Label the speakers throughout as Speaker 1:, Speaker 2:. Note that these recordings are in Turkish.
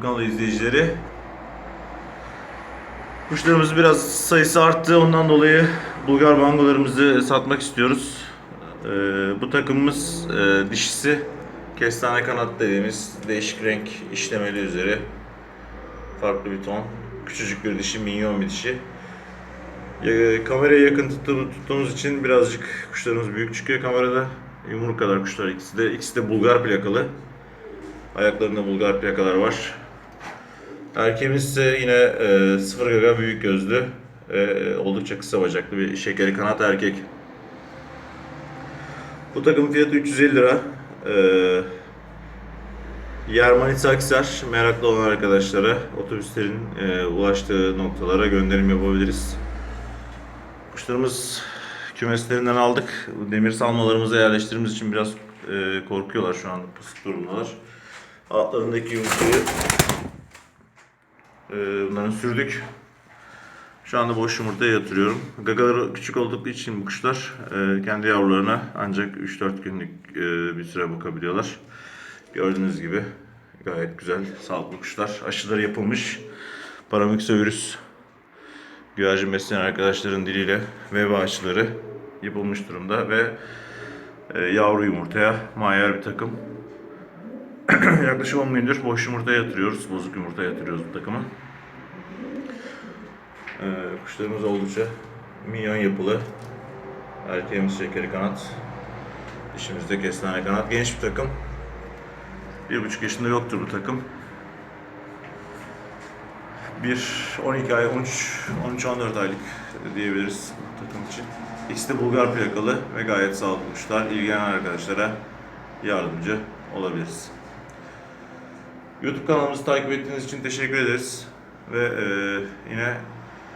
Speaker 1: kanalı izleyicileri. Kuşlarımız biraz sayısı arttı. Ondan dolayı Bulgar bangolarımızı satmak istiyoruz. Ee, bu takımımız e, dişisi kestane kanat dediğimiz değişik renk işlemeli üzeri. Farklı bir ton. Küçücük bir dişi, minyon bir dişi. Ya- Kameraya yakın tuttuğumuz için birazcık kuşlarımız büyük çıkıyor kamerada. Yumruk kadar kuşlar ikisi de. İkisi de Bulgar plakalı. Ayaklarında Bulgar plakalar var. Erkeğimiz ise yine e, sıfır gaga büyük gözlü. E, oldukça kısa bacaklı bir şekeri kanat erkek. Bu takım fiyatı 350 lira. E, yer Manisa Aksar. Meraklı olan arkadaşlara otobüslerin e, ulaştığı noktalara gönderim yapabiliriz. Kuşlarımız kümeslerinden aldık. Demir salmalarımıza yerleştirdiğimiz için biraz e, korkuyorlar şu anda. Pısık durumdalar. Altlarındaki yumurtayı e, bunların sürdük. Şu anda boş yumurtaya yatırıyorum. Gagaları küçük oldukları için bu kuşlar e, kendi yavrularına ancak 3-4 günlük e, bir süre bakabiliyorlar. Gördüğünüz gibi gayet güzel, sağlıklı kuşlar. Aşıları yapılmış. Paramyxovirüs güvercin besleyen arkadaşların diliyle veba aşıları yapılmış durumda ve e, yavru yumurtaya mayer bir takım. Yaklaşık 10 gündür boş yumurtaya yatırıyoruz. Bozuk yumurtaya yatırıyoruz bu takımı. E, kuşlarımız oldukça minyon yapılı. Erkeğimiz şekeri kanat. Dişimizde kestane kanat. Genç bir takım. Bir buçuk yaşında yoktur bu takım. Bir 12 ay, 13, 13-14 aylık diyebiliriz bu takım için. İkisi de Bulgar plakalı ve gayet sağlıklı kuşlar. İlgilenen arkadaşlara yardımcı olabiliriz. YouTube kanalımızı takip ettiğiniz için teşekkür ederiz. Ve e, yine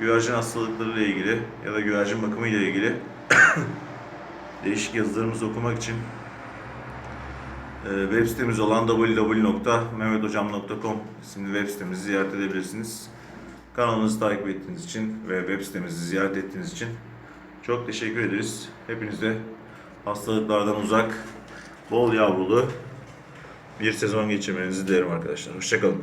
Speaker 1: güvercin hastalıkları ile ilgili ya da güvercin bakımı ile ilgili değişik yazılarımızı okumak için e, web sitemiz olan www.mehmethocam.com isimli web sitemizi ziyaret edebilirsiniz. Kanalımızı takip ettiğiniz için ve web sitemizi ziyaret ettiğiniz için çok teşekkür ederiz. Hepinize hastalıklardan uzak, bol yavrulu bir sezon geçirmenizi dilerim arkadaşlar. Hoşçakalın.